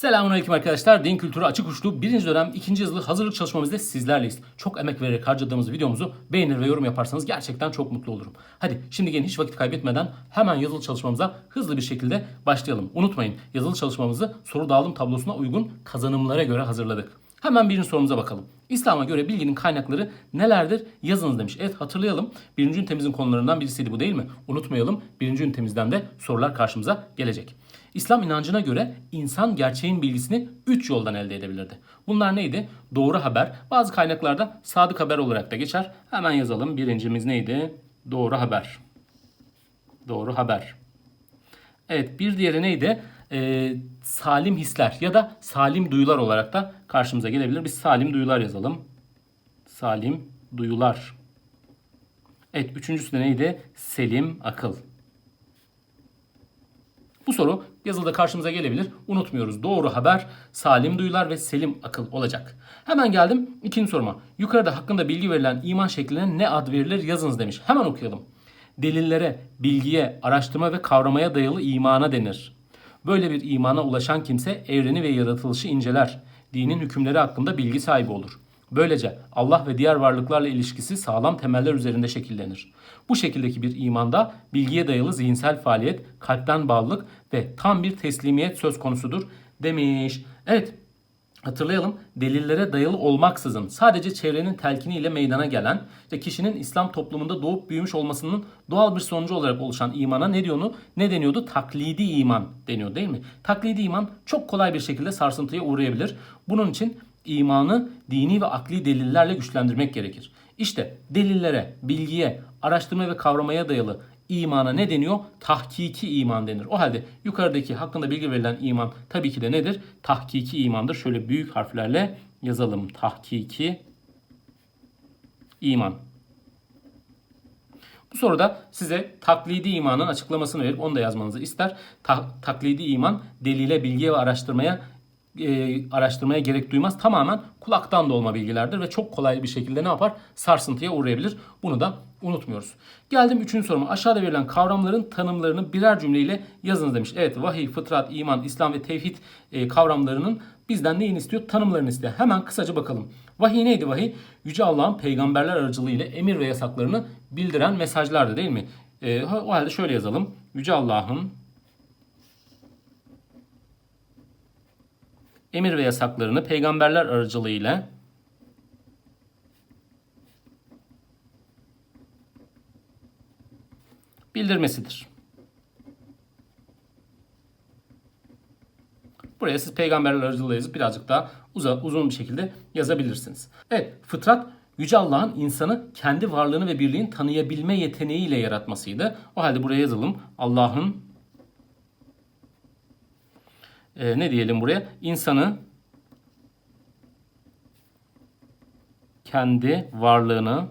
Selamünaleyküm arkadaşlar. Din kültürü açık uçlu birinci dönem ikinci yazılı hazırlık çalışmamızda sizlerleyiz. Çok emek vererek harcadığımız videomuzu beğenir ve yorum yaparsanız gerçekten çok mutlu olurum. Hadi şimdi gelin hiç vakit kaybetmeden hemen yazılı çalışmamıza hızlı bir şekilde başlayalım. Unutmayın yazılı çalışmamızı soru dağılım tablosuna uygun kazanımlara göre hazırladık. Hemen birinci sorumuza bakalım. İslam'a göre bilginin kaynakları nelerdir? Yazınız demiş. Evet hatırlayalım. Birinci ünitemizin konularından birisiydi bu değil mi? Unutmayalım. Birinci ünitemizden de sorular karşımıza gelecek. İslam inancına göre insan gerçeğin bilgisini 3 yoldan elde edebilirdi. Bunlar neydi? Doğru haber. Bazı kaynaklarda sadık haber olarak da geçer. Hemen yazalım. Birincimiz neydi? Doğru haber. Doğru haber. Evet bir diğeri neydi? Ee, salim hisler ya da salim duyular olarak da karşımıza gelebilir. Biz salim duyular yazalım. Salim duyular. Evet üçüncüsü de neydi? Selim akıl. Bu soru yazılıda karşımıza gelebilir. Unutmuyoruz. Doğru haber, salim duyular ve selim akıl olacak. Hemen geldim ikinci soruma. Yukarıda hakkında bilgi verilen iman şekline ne ad verilir yazınız demiş. Hemen okuyalım. Delillere, bilgiye, araştırma ve kavramaya dayalı imana denir. Böyle bir imana ulaşan kimse evreni ve yaratılışı inceler. Dinin hükümleri hakkında bilgi sahibi olur. Böylece Allah ve diğer varlıklarla ilişkisi sağlam temeller üzerinde şekillenir. Bu şekildeki bir imanda bilgiye dayalı zihinsel faaliyet, kalpten bağlılık ve tam bir teslimiyet söz konusudur demiş. Evet Hatırlayalım delillere dayalı olmaksızın sadece çevrenin telkiniyle meydana gelen işte kişinin İslam toplumunda doğup büyümüş olmasının doğal bir sonucu olarak oluşan imana ne diyordu? Ne deniyordu? Taklidi iman deniyor değil mi? Taklidi iman çok kolay bir şekilde sarsıntıya uğrayabilir. Bunun için imanı dini ve akli delillerle güçlendirmek gerekir. İşte delillere, bilgiye, araştırma ve kavramaya dayalı imana ne deniyor? Tahkiki iman denir. O halde yukarıdaki hakkında bilgi verilen iman tabii ki de nedir? Tahkiki imandır. Şöyle büyük harflerle yazalım. Tahkiki iman. Bu soruda size taklidi imanın açıklamasını verip onu da yazmanızı ister. Ta- taklidi iman delile, bilgiye ve araştırmaya e, araştırmaya gerek duymaz. Tamamen kulaktan dolma bilgilerdir ve çok kolay bir şekilde ne yapar? Sarsıntıya uğrayabilir. Bunu da unutmuyoruz. Geldim üçüncü soruma. Aşağıda verilen kavramların tanımlarını birer cümleyle yazınız demiş. Evet vahiy, fıtrat, iman, İslam ve tevhid e, kavramlarının bizden neyini istiyor? Tanımlarını istiyor. Hemen kısaca bakalım. Vahiy neydi vahiy? Yüce Allah'ın peygamberler aracılığıyla emir ve yasaklarını bildiren mesajlardı değil mi? E, o halde şöyle yazalım. Yüce Allah'ın emir ve yasaklarını peygamberler aracılığıyla bildirmesidir. Buraya siz peygamberler aracılığıyla yazıp birazcık daha uzun, uzun bir şekilde yazabilirsiniz. Evet, fıtrat Yüce Allah'ın insanı kendi varlığını ve birliğini tanıyabilme yeteneğiyle yaratmasıydı. O halde buraya yazalım. Allah'ın e, ne diyelim buraya? İnsanı kendi varlığını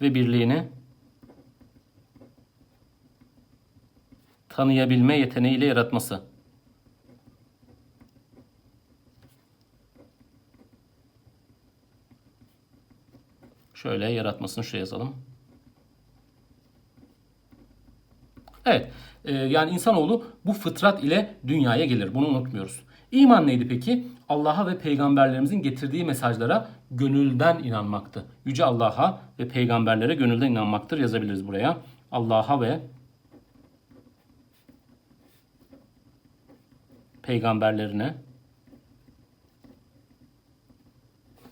ve birliğini tanıyabilme yeteneğiyle yaratması. Şöyle yaratmasını şuraya yazalım. Evet. E, yani insanoğlu bu fıtrat ile dünyaya gelir. Bunu unutmuyoruz. İman neydi peki? Allah'a ve peygamberlerimizin getirdiği mesajlara gönülden inanmaktı. Yüce Allah'a ve peygamberlere gönülden inanmaktır yazabiliriz buraya. Allah'a ve peygamberlerine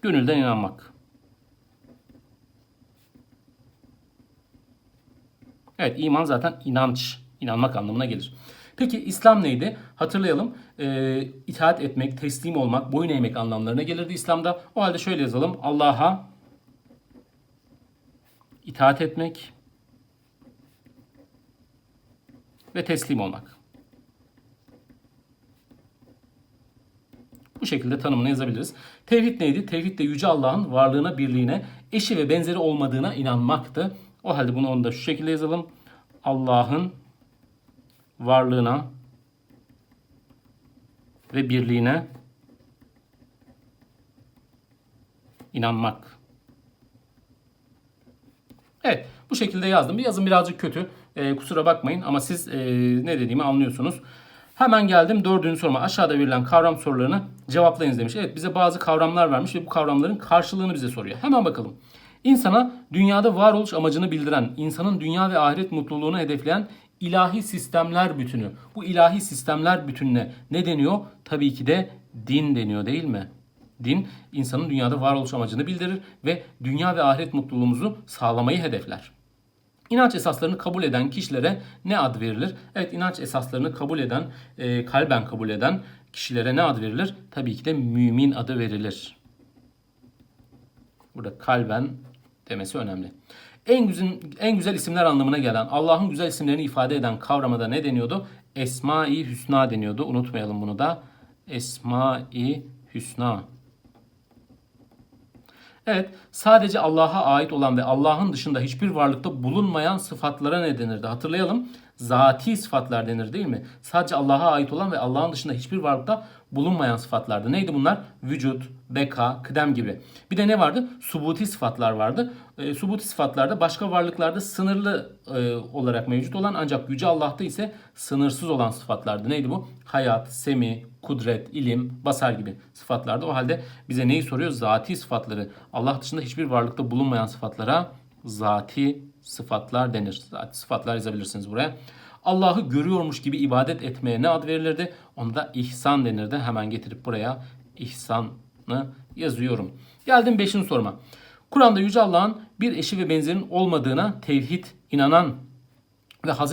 gönülden inanmak. Evet iman zaten inanç, inanmak anlamına gelir. Peki İslam neydi? Hatırlayalım. Ee, itaat etmek, teslim olmak, boyun eğmek anlamlarına gelirdi İslam'da. O halde şöyle yazalım. Allah'a itaat etmek ve teslim olmak. Bu şekilde tanımını yazabiliriz. Tevhid neydi? Tevhid de Yüce Allah'ın varlığına, birliğine, eşi ve benzeri olmadığına inanmaktı. O halde bunu onu da şu şekilde yazalım. Allah'ın varlığına ve birliğine inanmak. Evet bu şekilde yazdım. Bir yazım birazcık kötü. Ee, kusura bakmayın ama siz e, ne dediğimi anlıyorsunuz. Hemen geldim dördüncü soruma. Aşağıda verilen kavram sorularını cevaplayınız demiş. Evet bize bazı kavramlar vermiş ve bu kavramların karşılığını bize soruyor. Hemen bakalım. İnsana dünyada varoluş amacını bildiren, insanın dünya ve ahiret mutluluğunu hedefleyen ilahi sistemler bütünü. Bu ilahi sistemler bütününe ne deniyor? Tabii ki de din deniyor değil mi? Din insanın dünyada varoluş amacını bildirir ve dünya ve ahiret mutluluğumuzu sağlamayı hedefler. İnanç esaslarını kabul eden kişilere ne ad verilir? Evet inanç esaslarını kabul eden, e, kalben kabul eden kişilere ne ad verilir? Tabii ki de mümin adı verilir. Burada kalben demesi önemli. En güzel, en güzel isimler anlamına gelen, Allah'ın güzel isimlerini ifade eden kavrama ne deniyordu? Esma-i Hüsna deniyordu. Unutmayalım bunu da. Esma-i Hüsna. Evet, sadece Allah'a ait olan ve Allah'ın dışında hiçbir varlıkta bulunmayan sıfatlara ne denirdi? Hatırlayalım. Zati sıfatlar denir değil mi? Sadece Allah'a ait olan ve Allah'ın dışında hiçbir varlıkta bulunmayan sıfatlardı. Neydi bunlar? Vücut, beka, kıdem gibi. Bir de ne vardı? Subuti sıfatlar vardı. E, subuti sıfatlarda başka varlıklarda sınırlı e, olarak mevcut olan ancak Yüce Allah'ta ise sınırsız olan sıfatlardı. Neydi bu? Hayat, semi, kudret, ilim, basar gibi sıfatlardı. O halde bize neyi soruyor? Zati sıfatları. Allah dışında hiçbir varlıkta bulunmayan sıfatlara zati sıfatlar denir. Sıfatlar yazabilirsiniz buraya. Allah'ı görüyormuş gibi ibadet etmeye ne ad verilirdi? Ona da ihsan denirdi. Hemen getirip buraya ihsanı yazıyorum. Geldim 5. soruma. Kur'an'da Yüce Allah'ın bir eşi ve benzerin olmadığına tevhid inanan ve Hz.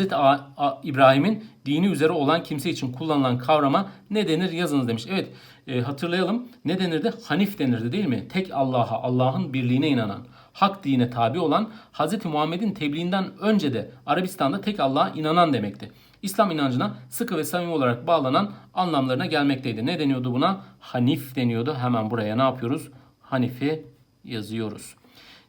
İbrahim'in dini üzere olan kimse için kullanılan kavrama ne denir yazınız demiş. Evet e, hatırlayalım ne denirdi? Hanif denirdi değil mi? Tek Allah'a, Allah'ın birliğine inanan, hak dine tabi olan Hz. Muhammed'in tebliğinden önce de Arabistan'da tek Allah'a inanan demekti. İslam inancına sıkı ve samimi olarak bağlanan anlamlarına gelmekteydi. Ne deniyordu buna? Hanif deniyordu. Hemen buraya ne yapıyoruz? Hanifi yazıyoruz.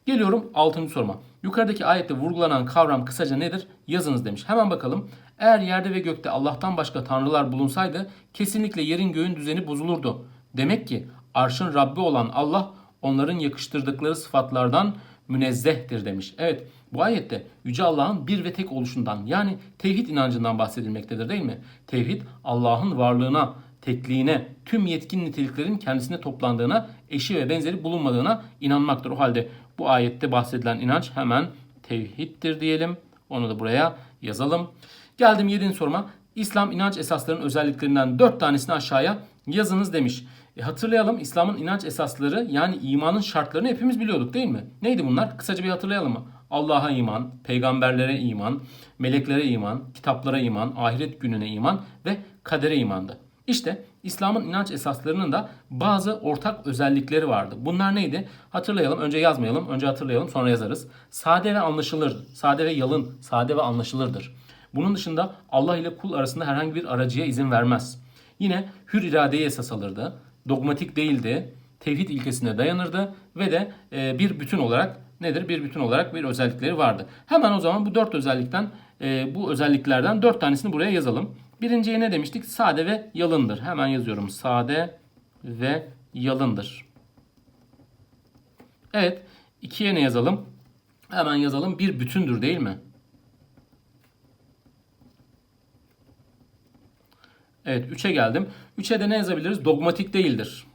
Geliyorum 6. soruma. Yukarıdaki ayette vurgulanan kavram kısaca nedir? Yazınız demiş. Hemen bakalım. Eğer yerde ve gökte Allah'tan başka tanrılar bulunsaydı kesinlikle yerin göğün düzeni bozulurdu. Demek ki arşın Rabbi olan Allah onların yakıştırdıkları sıfatlardan münezzehtir demiş. Evet bu ayette Yüce Allah'ın bir ve tek oluşundan yani tevhid inancından bahsedilmektedir değil mi? Tevhid Allah'ın varlığına, tekliğine, tüm yetkin niteliklerin kendisine toplandığına, eşi ve benzeri bulunmadığına inanmaktır. O halde bu ayette bahsedilen inanç hemen tevhiddir diyelim. Onu da buraya yazalım. Geldim 7. soruma. İslam inanç esaslarının özelliklerinden 4 tanesini aşağıya yazınız demiş. E hatırlayalım İslam'ın inanç esasları yani imanın şartlarını hepimiz biliyorduk değil mi? Neydi bunlar? Kısaca bir hatırlayalım mı? Allah'a iman, peygamberlere iman, meleklere iman, kitaplara iman, ahiret gününe iman ve kadere imandı. İşte İslam'ın inanç esaslarının da bazı ortak özellikleri vardı. Bunlar neydi? Hatırlayalım. Önce yazmayalım. Önce hatırlayalım. Sonra yazarız. Sade ve anlaşılır. Sade ve yalın. Sade ve anlaşılırdır. Bunun dışında Allah ile kul arasında herhangi bir aracıya izin vermez. Yine hür iradeye esas alırdı. Dogmatik değildi. Tevhid ilkesine dayanırdı ve de e, bir bütün olarak nedir? Bir bütün olarak bir özellikleri vardı. Hemen o zaman bu dört özellikten e, bu özelliklerden dört tanesini buraya yazalım. Birinciye ne demiştik? Sade ve yalındır. Hemen yazıyorum. Sade ve yalındır. Evet. ikiye ne yazalım? Hemen yazalım. Bir bütündür değil mi? Evet 3'e geldim. 3'e de ne yazabiliriz? Dogmatik değildir.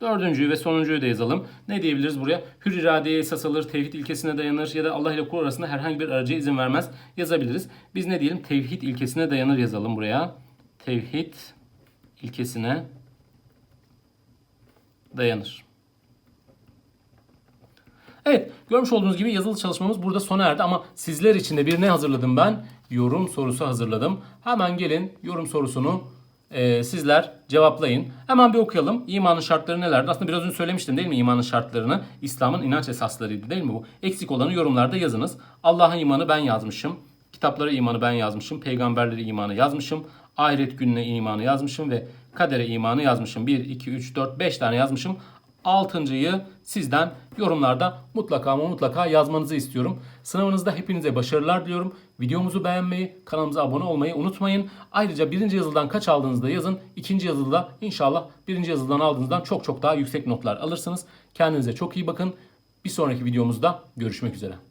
Dördüncüyü ve sonuncuyu da yazalım. Ne diyebiliriz buraya? Hür iradeye esas alır, tevhid ilkesine dayanır ya da Allah ile kul arasında herhangi bir aracıya izin vermez yazabiliriz. Biz ne diyelim? Tevhid ilkesine dayanır yazalım buraya. Tevhid ilkesine dayanır. Evet görmüş olduğunuz gibi yazılı çalışmamız burada sona erdi ama sizler için de bir ne hazırladım ben? Yorum sorusu hazırladım. Hemen gelin yorum sorusunu e, sizler cevaplayın. Hemen bir okuyalım. İmanın şartları nelerdi? Aslında biraz önce söylemiştim değil mi imanın şartlarını? İslam'ın inanç esaslarıydı değil mi bu? Eksik olanı yorumlarda yazınız. Allah'a imanı ben yazmışım. Kitaplara imanı ben yazmışım. Peygamberlere imanı yazmışım. Ahiret gününe imanı yazmışım ve kadere imanı yazmışım. 1, 2, 3, 4, 5 tane yazmışım. Altıncıyı sizden yorumlarda mutlaka ama mutlaka yazmanızı istiyorum. Sınavınızda hepinize başarılar diliyorum. Videomuzu beğenmeyi, kanalımıza abone olmayı unutmayın. Ayrıca birinci yazılıdan kaç aldığınızda yazın. İkinci yazılıda inşallah birinci yazılıdan aldığınızdan çok çok daha yüksek notlar alırsınız. Kendinize çok iyi bakın. Bir sonraki videomuzda görüşmek üzere.